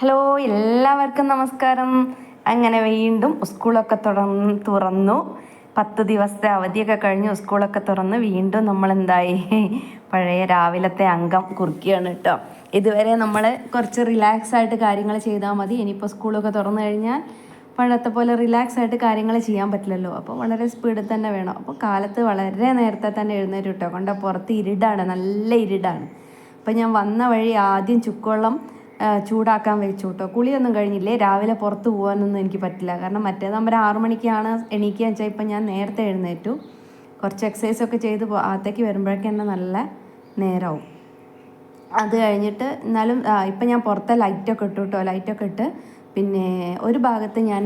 Hello എല്ലാവർക്കും നമസ്കാരം. അങ്ങനെ വീണ്ടും സ്കൂളൊക്കെ തുറന്ന് തുറന്നു. പത്ത് ദിവസത്തെ അവധിയൊക്കെ കഴിഞ്ഞു സ്കൂളൊക്കെ തുറന്ന് വീണ്ടും നമ്മൾ എന്തായി പഴയ രാവിലത്തെ അംഗം കുറിക്കുകയാണ് കേട്ടോ. ഇതുവരെ നമ്മൾ കുറച്ച് റിലാക്സ് ആയിട്ട് കാര്യങ്ങൾ ചെയ്താൽ മതി. ഇനിയിപ്പോൾ സ്കൂളൊക്കെ തുറന്നു കഴിഞ്ഞാൽ പഴത്തെ പോലെ റിലാക്സ് ആയിട്ട് കാര്യങ്ങൾ ചെയ്യാൻ പറ്റില്ലല്ലോ. അപ്പോൾ വളരെ സ്പീഡിൽ തന്നെ വേണം. അപ്പോൾ കാലത്ത് വളരെ നേരത്തെ തന്നെ എഴുന്നേറ്റ് കേട്ടോ കൊണ്ട് പുറത്ത് ഇരുടാണ്. നല്ല ഇരുടാണ്. അപ്പോൾ ഞാൻ വന്ന വഴി ആദ്യം ചുക്കുവെള്ളം ആ, ചൂടാക്കാൻ വെച്ചു കേട്ടോ കുളിയൊന്നും കഴിഞ്ഞില്ലേ? രാവിലെ പുറത്ത് പോകാനൊന്നും എനിക്ക് പറ്റില്ല. കാരണം മറ്റേതാകുമ്പോൾ ആറു മണിക്കാണ് എണീക്കുക വെച്ചാൽ ഇപ്പം ഞാൻ നേരത്തെ എഴുന്നേറ്റു. കുറച്ച് എക്സസൈസ് ഒക്കെ ചെയ്ത് അകത്തേക്ക് വരുമ്പോഴേക്കും തന്നെ നല്ല നേരമാവും അത് കഴിഞ്ഞിട്ട് എന്നാലും ഇപ്പം ഞാൻ പുറത്തെ ലൈറ്റൊക്കെ ഇട്ടു കേട്ടോ ലൈറ്റൊക്കെ ഇട്ട് പിന്നെ ഒരു ഭാഗത്ത് ഞാൻ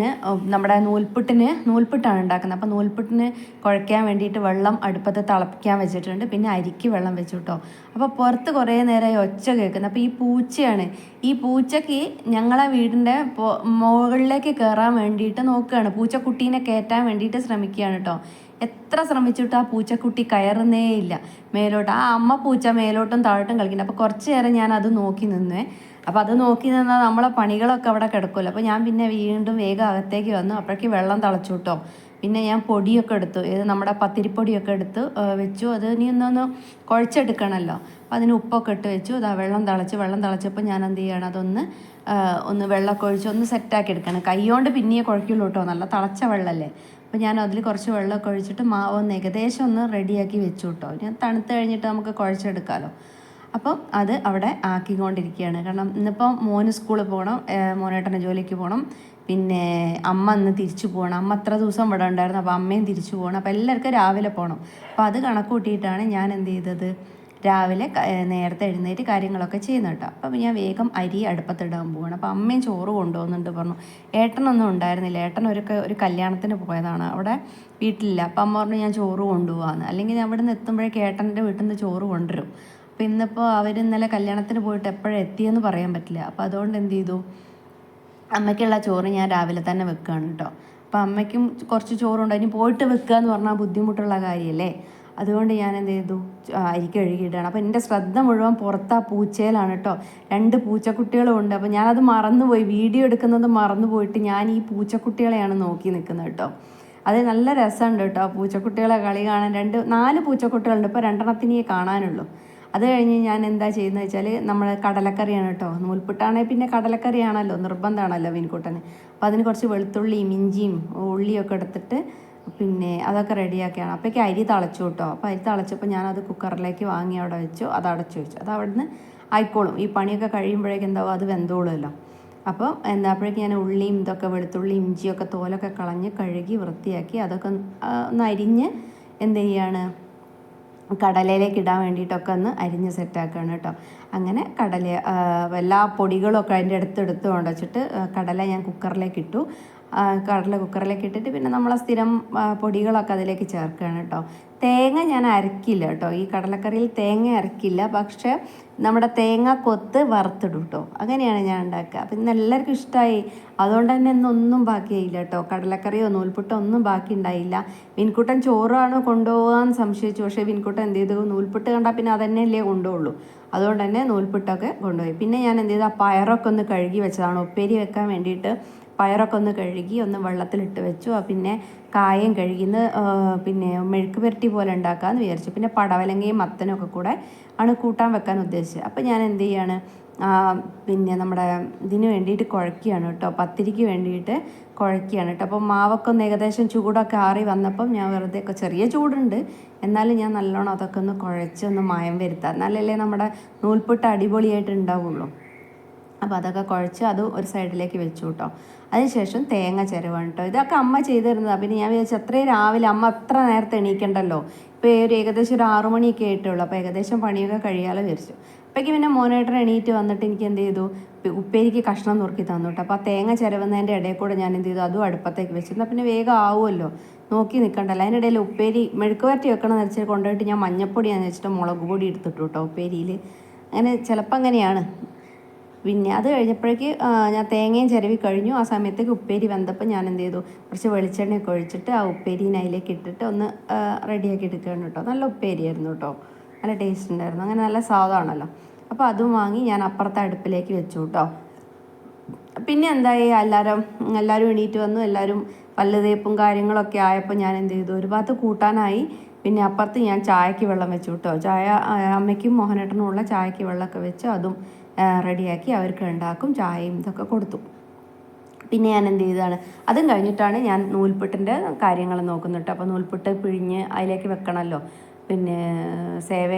നമ്മുടെ നൂൽപുട്ടിന് നൂൽപുട്ടാണ് ഉണ്ടാക്കുന്നത്. അപ്പോൾ നൂൽപുട്ടിന് കുഴയ്ക്കാൻ വേണ്ടിയിട്ട് വെള്ളം അടുപ്പത്ത് തിളപ്പിക്കാൻ വെച്ചിട്ടുണ്ട്. പിന്നെ അരിക്ക് വെള്ളം വെച്ചു കേട്ടോ. അപ്പോൾ പുറത്ത് കുറേ നേരമായി ഒച്ച കേൾക്കുന്നത് അപ്പോൾ ഈ പൂച്ചയാണ്. ഈ പൂച്ചയ്ക്ക് ഞങ്ങളെ വീടിന്റെ മുകളിലേക്ക് കയറാൻ വേണ്ടിയിട്ട് നോക്കുകയാണ്. പൂച്ചക്കുട്ടീനെ കയറ്റാൻ വേണ്ടിയിട്ട് ശ്രമിക്കുകയാണ് കേട്ടോ. എത്ര ശ്രമിച്ചിട്ട് ആ പൂച്ചക്കുട്ടി കയറുന്നേ ഇല്ല. മേലോട്ട് ആ അമ്മ പൂച്ച മേലോട്ടും താഴോട്ടും കളിക്കുന്നുണ്ട് അപ്പോൾ കുറച്ച് നേരം ഞാൻ അത് നോക്കി നിന്നേ. അപ്പോൾ അത് നോക്കി നിന്നാൽ നമ്മളെ പണികളൊക്കെ അവിടെ കിടക്കുമല്ലോ. അപ്പോൾ ഞാൻ പിന്നെ വീണ്ടും വേഗം അകത്തേക്ക് വന്നു. അപ്പോഴേക്ക് വെള്ളം തിളച്ചു കിട്ടും. പിന്നെ ഞാൻ പൊടിയൊക്കെ എടുത്തു. ഇത് നമ്മുടെ പത്തിരിപ്പൊടിയൊക്കെ എടുത്ത് വെച്ചു. അത് ഇനി ഒന്നൊന്ന് കുഴച്ചെടുക്കണമല്ലോ. അപ്പോൾ അതിന് ഉപ്പൊക്കെ ഇട്ട് വെച്ചു. അതാ വെള്ളം തിളച്ച്. വെള്ളം തിളച്ചപ്പോൾ ഞാൻ എന്ത് ചെയ്യണം? അതൊന്ന് ഒന്ന് വെള്ളമൊക്കെ ഒഴിച്ച് ഒന്ന് സെറ്റാക്കി എടുക്കണം. കൈകൊണ്ട് പിന്നെയേ കുഴക്കുള്ളൂ കേട്ടോ. നല്ല തിളച്ച വെള്ളമല്ലേ? അപ്പോൾ ഞാൻ അതിൽ കുറച്ച് വെള്ളമൊക്കെ ഒഴിച്ചിട്ട് മാവ് ഒന്ന് ഏകദേശം ഒന്ന് റെഡിയാക്കി വെച്ചു കേട്ടോ ഞാൻ തണുത്ത് കഴിഞ്ഞിട്ട് നമുക്ക് കുഴച്ചെടുക്കാമല്ലോ അപ്പം അത് അവിടെ ആക്കിക്കൊണ്ടിരിക്കുകയാണ്. കാരണം ഇന്നിപ്പോൾ മോന് സ്കൂളിൽ പോകണം മോനേട്ടന്റെ ജോലിക്ക് പോകണം. പിന്നെ അമ്മ ഇന്ന് തിരിച്ചു പോകണം. അമ്മ അത്ര ദിവസം ഇവിടെ ഉണ്ടായിരുന്നു. അപ്പോൾ അമ്മയും തിരിച്ചു പോകണം. അപ്പോൾ എല്ലാവർക്കും രാവിലെ പോകണം. അപ്പോൾ അത് കണക്ക് കൂട്ടിയിട്ടാണ് ഞാൻ എന്ത് ചെയ്തത്? രാവിലെ നേരത്തെ എഴുന്നേറ്റ് കാര്യങ്ങളൊക്കെ ചെയ്യുന്നത് കേട്ടോ. അപ്പം ഞാൻ വേഗം അരി അടുപ്പത്തിടാൻ പോവാണ്. അപ്പോൾ അമ്മയും ചോറ് കൊണ്ടുപോകുന്നുണ്ട് പറഞ്ഞു. ഏട്ടനൊന്നും ഉണ്ടായിരുന്നില്ല. ഏട്ടൻ ഒരു ഒരു കല്യാണത്തിന് പോയതാണ്. അവിടെ വീട്ടിലില്ല. അപ്പം അമ്മ പറഞ്ഞു ഞാൻ ചോറ് കൊണ്ടുപോകാമെന്ന് അല്ലെങ്കിൽ ഞാൻ ഇവിടെ നിന്ന് എത്തുമ്പോഴേക്ക് ഏട്ടന്റെ വീട്ടിൽ നിന്ന് ചോറ് കൊണ്ടുവരും. അപ്പോൾ ഇന്നിപ്പോൾ അവർ ഇന്നലെ കല്യാണത്തിന് പോയിട്ട് എപ്പോഴും എത്തിയെന്ന് പറയാൻ പറ്റില്ല. അപ്പോൾ അതുകൊണ്ട് എന്ത് ചെയ്തു? അമ്മയ്ക്കുള്ള ചോറ് ഞാൻ രാവിലെ തന്നെ വെക്കുകയാണ് കേട്ടോ. അപ്പം അമ്മയ്ക്കും കുറച്ച് ചോറുണ്ട്. ഇനി പോയിട്ട് വെക്കുക എന്ന് പറഞ്ഞാൽ ബുദ്ധിമുട്ടുള്ള കാര്യമല്ലേ അതുകൊണ്ട് ഞാൻ എന്ത് ചെയ്തു അരിക്ക് അരി കഴുകിയിടാണ് അപ്പോൾ എന്റെ ശ്രദ്ധ മുഴുവൻ പുറത്ത് ആ പൂച്ചയിലാണ് കേട്ടോ രണ്ട് പൂച്ചക്കുട്ടികളും ഉണ്ട്. അപ്പോൾ ഞാനത് മറന്നുപോയി. വീഡിയോ എടുക്കുന്നത് മറന്നുപോയിട്ട് ഞാൻ ഈ പൂച്ചക്കുട്ടികളെയാണ് നോക്കി നിൽക്കുന്നത് കേട്ടോ അത് നല്ല രസമുണ്ട് കേട്ടോ പൂച്ചക്കുട്ടികളെ കളി കാണാൻ. രണ്ട് നാല് പൂച്ചക്കുട്ടികളുണ്ട്. ഇപ്പോൾ രണ്ടെണ്ണത്തിനെ കാണാനുള്ളൂ. അത് കഴിഞ്ഞ് ഞാൻ എന്താ ചെയ്യുന്നത് വെച്ചാൽ നമ്മൾ കടലക്കറിയാണ് കേട്ടോ നൂൽപുട്ടാണെങ്കിൽ പിന്നെ കടലക്കറിയാണല്ലോ. നിർബന്ധമാണല്ലോ മീൻകൂട്ടന്. അപ്പോൾ അതിന് കുറച്ച് വെളുത്തുള്ളിയും ഇഞ്ചിയും ഉള്ളിയൊക്കെ എടുത്തിട്ട് പിന്നെ അതൊക്കെ റെഡിയാക്കിയാണ്. അപ്പോഴേക്ക് അരി തളച്ചു കേട്ടോ. അപ്പോൾ അരി തളച്ചപ്പോൾ ഞാനത് കുക്കറിലേക്ക് വാങ്ങി അവിടെ വെച്ചു. അത് അടച്ചു വെച്ചു. അത് അവിടുന്ന് ആയിക്കോളും. ഈ പണിയൊക്കെ കഴിയുമ്പോഴേക്കും എന്താവും? അത് വെന്തോളുമല്ലോ. അപ്പോൾ എന്താ അപ്പോഴേക്ക് ഞാൻ ഉള്ളിയും ഇതൊക്കെ വെളുത്തുള്ളി ഇഞ്ചിയൊക്കെ തോലൊക്കെ കളഞ്ഞ് കഴുകി വൃത്തിയാക്കി അതൊക്കെ ഒന്ന് അരിഞ്ഞ് എന്ത് ചെയ്യാണ്? കടലയിലേക്ക് ഇടാൻ വേണ്ടിയിട്ടൊക്കെ ഒന്ന് അരിഞ്ഞ് സെറ്റാക്കുകയാണ് കേട്ടോ. അങ്ങനെ കടല എല്ലാ പൊടികളൊക്കെ അതിന്റെ അടുത്ത് എടുത്ത് കൊണ്ട് വെച്ചിട്ട് കടല ഞാൻ കുക്കറിലേക്ക് ഇട്ടു. കടല കുക്കറിലേക്ക് ഇട്ടിട്ട് പിന്നെ നമ്മളെ സ്ഥിരം പൊടികളൊക്കെ അതിലേക്ക് ചേർക്കുകയാണ് കേട്ടോ. തേങ്ങ ഞാൻ അരക്കില്ല കേട്ടോ. ഈ കടലക്കറിയിൽ തേങ്ങ അരക്കില്ല. പക്ഷേ നമ്മുടെ തേങ്ങ കൊത്ത് വറുത്തിടും കേട്ടോ. അങ്ങനെയാണ് ഞാൻ ഉണ്ടാക്കുക. അപ്പം ഇന്ന് എല്ലാവർക്കും ഇഷ്ടമായി. അതുകൊണ്ട് തന്നെ ഇന്നൊന്നും ബാക്കിയായില്ല കേട്ടോ. കടലക്കറിയോ നൂൽപുട്ടോ ഒന്നും ബാക്കി ഉണ്ടായില്ല. വിൻകുട്ടൻ ചോറാണ് കൊണ്ടുപോകാൻ സംശയിച്ചു. പക്ഷേ വിൻകുട്ടൻ എന്ത് ചെയ്തു? നൂൽപുട്ട് കണ്ടാൽ പിന്നെ അതന്നെയല്ലേ കൊണ്ടുപോകുള്ളൂ അതുകൊണ്ട് തന്നെ നൂൽപുട്ടൊക്കെ കൊണ്ടുപോയി. പിന്നെ ഞാൻ എന്ത് ചെയ്തു? ആ പയറൊക്കെ ഒന്ന് കഴുകി വെച്ചതാണ്. ഉപ്പേരി വെക്കാൻ വേണ്ടിയിട്ട് പയറൊക്കെ ഒന്ന് കഴുകി ഒന്ന് വെള്ളത്തിലിട്ട് വെച്ചു. പിന്നെ കായം കഴുകിന്ന് പിന്നെ മെഴുക്ക് പുരട്ടി പോലെ ഉണ്ടാക്കാമെന്ന് വിചാരിച്ചു. പിന്നെ പടവലങ്ങയും മത്തനൊക്കെ കൂടെ ആണ് കൂട്ടാൻ വെക്കാൻ ഉദ്ദേശിച്ചത്. അപ്പോൾ ഞാൻ എന്ത് ചെയ്യാണ് പിന്നെ നമ്മുടെ ഇതിന് വേണ്ടിയിട്ട് കുഴക്കുകയാണ് കേട്ടോ. പത്തിരിക്ക് വേണ്ടിയിട്ട് കുഴക്കുകയാണ് കേട്ടോ. അപ്പോൾ മാവൊക്കെ ഒന്ന് ഏകദേശം ചൂടൊക്കെ ആറി വന്നപ്പം ഞാൻ വെറുതെ ഒക്കെ ചെറിയ ചൂടുണ്ട്. എന്നാലും ഞാൻ നല്ലോണം അതൊക്കെ ഒന്ന് കുഴച്ച് ഒന്ന് മായം വരുത്താം. എന്നാലല്ലേ നമ്മുടെ നൂൽപുട്ട് അടിപൊളിയായിട്ട് ഉണ്ടാവുള്ളൂ. അപ്പോൾ അതൊക്കെ കുഴച്ച് അത് ഒരു സൈഡിലേക്ക് വെച്ചു കേട്ടോ. അതിനുശേഷം തേങ്ങ ചിരവാണ് കേട്ടോ. ഇതൊക്കെ അമ്മ ചെയ്തു തരുന്നതാണ് പിന്നെ ഞാൻ വിചാരിച്ചു അത്രയും രാവിലെ അമ്മ അത്ര നേരത്തെ എണീക്കണ്ടല്ലോ. ഇപ്പോൾ ഒരു ഏകദേശം ഒരു ആറു മണിയൊക്കെ ആയിട്ടുള്ളൂ. അപ്പോൾ ഏകദേശം പണിയൊക്കെ കഴിയാതെ വിചാരിച്ചു. അപ്പോഴേക്ക് പിന്നെ മോനേട്ടൻ എണീറ്റ് വന്നിട്ട് എനിക്ക് എന്ത് ചെയ്തു? ഉപ്പേരിക്ക് കഷ്ണം നുറുക്കി തന്നു കേട്ടോ. അപ്പോൾ ആ തേങ്ങ ചിരവുന്നതിന്റെ ഇടയിൽ കൂടെ ഞാൻ എന്ത് ചെയ്തു? അതും അടുപ്പത്തേക്ക് വെച്ചു പിന്നെ വേഗം ആവുമല്ലോ. നോക്കി നിൽക്കണ്ടല്ലോ. അതിനിടയിൽ ഉപ്പേരി മെഴുക്ക് വരട്ടി വെക്കണം എന്ന് വെച്ചിട്ട് കൊണ്ടുപോയിട്ട് ഞാൻ മഞ്ഞപ്പൊടിയാന്ന് വെച്ചിട്ട് മുളക് പൊടി എടുത്തിട്ടു കേട്ടോ ഉപ്പേരിയിൽ. അങ്ങനെ ചിലപ്പോൾ അങ്ങനെയാണ്. പിന്നെ അത് കഴിഞ്ഞപ്പോഴേക്ക് ഞാൻ തേങ്ങയും ചിരവി കഴിഞ്ഞു. ആ സമയത്തേക്ക് ഉപ്പേരി വെന്തപ്പോൾ ഞാൻ എന്ത് ചെയ്തു? കുറച്ച് വെളിച്ചെണ്ണയൊക്കെ ഒഴിച്ചിട്ട് ആ ഉപ്പേരിനെ അതിലേക്ക് ഇട്ടിട്ട് ഒന്ന് റെഡിയാക്കി എടുക്കുകയാണ് കേട്ടോ. നല്ല ഉപ്പേരിയായിരുന്നു കേട്ടോ. നല്ല ടേസ്റ്റ് ഉണ്ടായിരുന്നു. അങ്ങനെ നല്ല സാധമാണല്ലോ അപ്പോൾ അതും വാങ്ങി ഞാൻ അപ്പുറത്തെ അടുപ്പിലേക്ക് വെച്ചു കേട്ടോ. പിന്നെ എന്തായി? എല്ലാവരും എല്ലാവരും എണീറ്റ് വന്നു. എല്ലാവരും പല്ല് തേപ്പും കാര്യങ്ങളൊക്കെ ആയപ്പോൾ ഞാൻ എന്ത് ചെയ്തു? ഒരു ഭാഗത്ത് കൂട്ടാനായി. പിന്നെ അപ്പുറത്ത് ഞാൻ ചായക്ക് വെള്ളം വെച്ചു കേട്ടോ. ചായ അമ്മയ്ക്കും മോഹനേട്ടനും ഉള്ള ചായക്ക് വെള്ളമൊക്കെ വെച്ച്. അതും റെഡിയാക്കി അവർക്ക് ഉണ്ടാക്കും ചായയും ഇതൊക്കെ കൊടുത്തു. പിന്നെ ഞാൻ എന്ത് ചെയ്തതാണ് അതും കഴിഞ്ഞിട്ടാണ് ഞാൻ നൂൽപുട്ടിന്റെ കാര്യങ്ങൾ നോക്കുന്നുണ്ട്. അപ്പോൾ നൂൽപുട്ട് പിഴിഞ്ഞ് അതിലേക്ക് വെക്കണമല്ലോ. പിന്നെ സേവ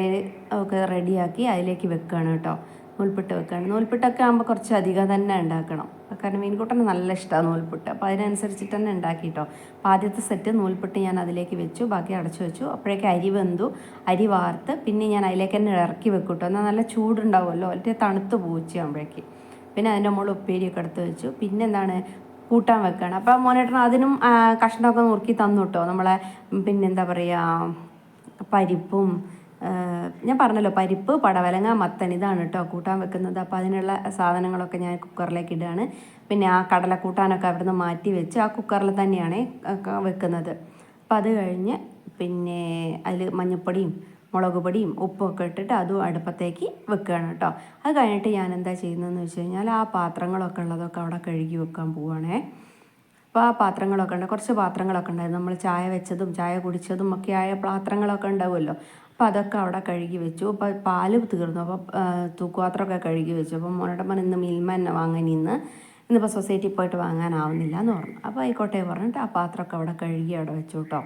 ഒക്കെ റെഡിയാക്കി അതിലേക്ക് വെക്കുകയാണ് കേട്ടോ. നൂൽപുട്ട് വെക്കുകയാണ്. നൂൽപുട്ടൊക്കെ ആകുമ്പോൾ കുറച്ച് അധികം തന്നെ ഉണ്ടാക്കണം. കാരണം മീൻകൂട്ടന് നല്ല ഇഷ്ടമാണ് നൂൽപുട്ട്. അപ്പോൾ അതിനനുസരിച്ചിട്ട് തന്നെ ഉണ്ടാക്കി കേട്ടോ അപ്പോൾ ആദ്യത്തെ സെറ്റ് നൂൽപുട്ട് ഞാൻ അതിലേക്ക് വെച്ചു ബാക്കി അടച്ചു വെച്ചു. അപ്പോഴേക്ക് അരി വെന്തു അരി വാർത്ത് പിന്നെ ഞാൻ അതിലേക്ക് തന്നെ ഇറക്കി വെക്കും കേട്ടോ എന്നാൽ നല്ല ചൂടുണ്ടാവുമല്ലോ അല്ലെങ്കിൽ തണുത്ത് പൂച്ചയാകുമ്പോഴേക്ക് പിന്നെ അതിന്റെ മുകളിൽ ഉപ്പേരിയൊക്കെ എടുത്ത് വെച്ചു. പിന്നെ എന്താണ് കൂട്ടാൻ വെക്കുകയാണ് അപ്പോൾ മോനേട്ടൻ അതിനും കഷ്ണമൊക്കെ നുറുക്കി തന്നു കേട്ടോ. നമ്മളെ പിന്നെന്താ പറയുക പരിപ്പും ഞാൻ പറഞ്ഞല്ലോ പരിപ്പ് പടവലങ്ങ മത്തൻ ഇതാണ് കേട്ടോ കൂട്ടാൻ വെക്കുന്നത്. അപ്പോൾ അതിനുള്ള സാധനങ്ങളൊക്കെ ഞാൻ കുക്കറിലേക്ക് ഇടുകയാണ്. പിന്നെ ആ കടല കൂട്ടാനൊക്കെ അവിടുന്ന് മാറ്റി വെച്ച് ആ കുക്കറിൽ തന്നെയാണ് വെക്കുന്നത്. അപ്പോൾ അത് കഴിഞ്ഞ് പിന്നെ അതിൽ മഞ്ഞൾപ്പൊടിയും മുളക് പൊടിയും ഉപ്പൊക്കെ ഇട്ടിട്ട് അതും അടുപ്പത്തേക്ക് വെക്കുകയാണ് കേട്ടോ അത് കഴിഞ്ഞിട്ട് ഞാൻ എന്താ ചെയ്യുന്നതെന്ന് വെച്ച് കഴിഞ്ഞാൽ ആ പാത്രങ്ങളൊക്കെ ഉള്ളതൊക്കെ അവിടെ കഴുകി വെക്കാൻ പോവുകയാണേ. അപ്പോൾ ആ പാത്രങ്ങളൊക്കെ ഉണ്ട്. കുറച്ച് പാത്രങ്ങളൊക്കെ ഉണ്ടായിരുന്നു. നമ്മൾ ചായ വെച്ചതും ചായ കുടിച്ചതും ഒക്കെ ആയ പാത്രങ്ങളൊക്കെ ഉണ്ടാവുമല്ലോ. അപ്പോൾ അതൊക്കെ അവിടെ കഴുകി വെച്ചു. അപ്പോൾ പാൽ തീർന്നു. അപ്പോൾ തൂക്കുപാത്രമൊക്കെ കഴുകി വെച്ചു. അപ്പോൾ മോനോട്ടമ്മൻ ഇന്ന് മിൽമ തന്നെ വാങ്ങാൻ ഇന്ന്. ഇന്നിപ്പോൾ സൊസൈറ്റി പോയിട്ട് വാങ്ങാനാവുന്നില്ല എന്ന് പറഞ്ഞു. അപ്പോൾ ആയിക്കോട്ടെ പറഞ്ഞിട്ട് ആ പാത്രമൊക്കെ അവിടെ കഴുകി അവിടെ വെച്ചു കേട്ടോ.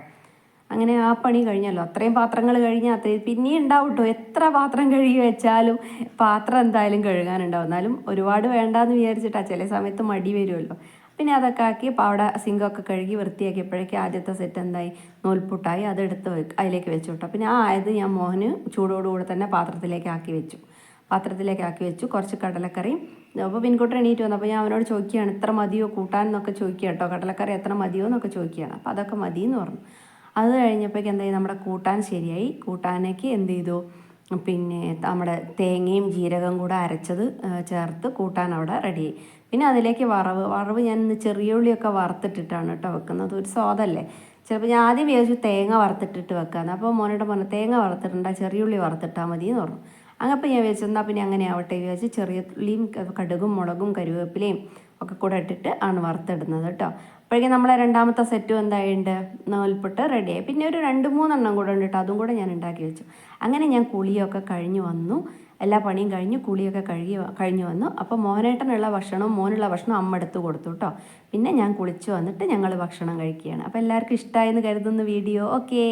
അങ്ങനെ ആ പണി കഴിഞ്ഞല്ലോ. അത്രയും പാത്രങ്ങൾ കഴിഞ്ഞാൽ അത്രയും പിന്നെയും ഉണ്ടാവും കേട്ടോ. എത്ര പാത്രം കഴുകി വെച്ചാലും പാത്രം എന്തായാലും കഴുകാനുണ്ടാവും. എന്നാലും ഒരുപാട് വേണ്ടാന്ന് വിചാരിച്ചിട്ടാ ചില സമയത്ത് മടി വരുമല്ലോ. പിന്നെ അതൊക്കെ ആക്കി അവിടെ സിങ്കൊക്കെ കഴുകി വൃത്തിയാക്കിയപ്പോഴേക്കും ആദ്യത്തെ സെറ്റ് എന്തായി? നൂൽപുട്ടായി. അതെടുത്ത് വെക്ക് അതിലേക്ക് വെച്ചു കേട്ടോ പിന്നെ ആ ആയത് ഞാൻ മോഹന് ചൂടോടുകൂടെ തന്നെ പാത്രത്തിലേക്ക് ആക്കി വെച്ചു. പാത്രത്തിലേക്ക് ആക്കി വെച്ചു. കുറച്ച് കടലക്കറിയും. അപ്പോൾ പിൻകൂട്ടർ എണീറ്റ് വന്നു അപ്പോൾ ഞാൻ അവനോട് ചോദിക്കുകയാണ് ഇത്ര മതിയോ കൂട്ടാൻ? എന്നൊക്കെ ചോദിക്കുക കേട്ടോ കടലക്കറി എത്ര മതിയോ? എന്നൊക്കെ ചോദിക്കുകയാണ്. അപ്പോൾ അതൊക്കെ മതി എന്ന് പറഞ്ഞു. അത് കഴിഞ്ഞപ്പോഴേക്ക് എന്തായി? നമ്മുടെ കൂട്ടാൻ ശരിയായി. കൂട്ടാനേക്ക് എന്ത് ചെയ്തു? പിന്നെ നമ്മുടെ തേങ്ങയും ജീരകം കൂടെ അരച്ചത് ചേർത്ത് കൂട്ടാൻ അവിടെ റെഡിയായി പിന്നെ അതിലേക്ക് വറവ്. വറവ് ഞാൻ ഇന്ന് ചെറിയ ഉള്ളിയൊക്കെ വറുത്തിട്ടിട്ടാണ് കേട്ടോ വെക്കുന്നത്. ഒരു സ്വാദല്ലേ? ചിലപ്പോൾ ഞാൻ ആദ്യം വിചാരിച്ചു തേങ്ങ വറുത്തിട്ടിട്ട് വെക്കാന്ന്. അപ്പോൾ മോനോട് പറഞ്ഞു തേങ്ങ വറുത്തിട്ടുണ്ടാ ചെറിയ ഉള്ളി വറുത്തിട്ടാൽ മതി എന്ന് പറഞ്ഞു. അങ്ങപ്പോൾ ഞാൻ വിചാരിച്ചു എന്നാൽ പിന്നെ അങ്ങനെ ആവട്ടെ വിചാരിച്ച് ചെറിയ ഉള്ളിയും കടുകും മുളകും കരുവേപ്പിലയും ഒക്കെ കൂടെ ഇട്ടിട്ട് ആണ് വറുത്തിടുന്നത് കേട്ടോ അപ്പോഴേക്കും നമ്മളെ രണ്ടാമത്തെ സെറ്റും എന്തായിണ്ട്? നൂൽപുട്ട് റെഡിയായി. പിന്നെ ഒരു രണ്ട് മൂന്നെണ്ണം കൂടെ ഉണ്ട് കേട്ടോ. അതും കൂടെ ഞാൻ ഉണ്ടാക്കി വെച്ചു. അങ്ങനെ ഞാൻ കുളിയൊക്കെ കഴിഞ്ഞു വന്നു. എല്ലാ പണിയും കഴിഞ്ഞു കുളിയൊക്കെ കഴുകി കഴിഞ്ഞു വന്നു. അപ്പോൾ മോനേട്ടനുള്ള ഭക്ഷണവും മോനുള്ള ഭക്ഷണം അമ്മ എടുത്ത് കൊടുത്തു കേട്ടോ. പിന്നെ ഞാൻ കുളിച്ച് വന്നിട്ട് ഞങ്ങൾ ഭക്ഷണം കഴിക്കുകയാണ്. അപ്പോൾ എല്ലാവർക്കും ഇഷ്ടമായെന്ന് കരുതുന്ന വീഡിയോ. ഓക്കേ.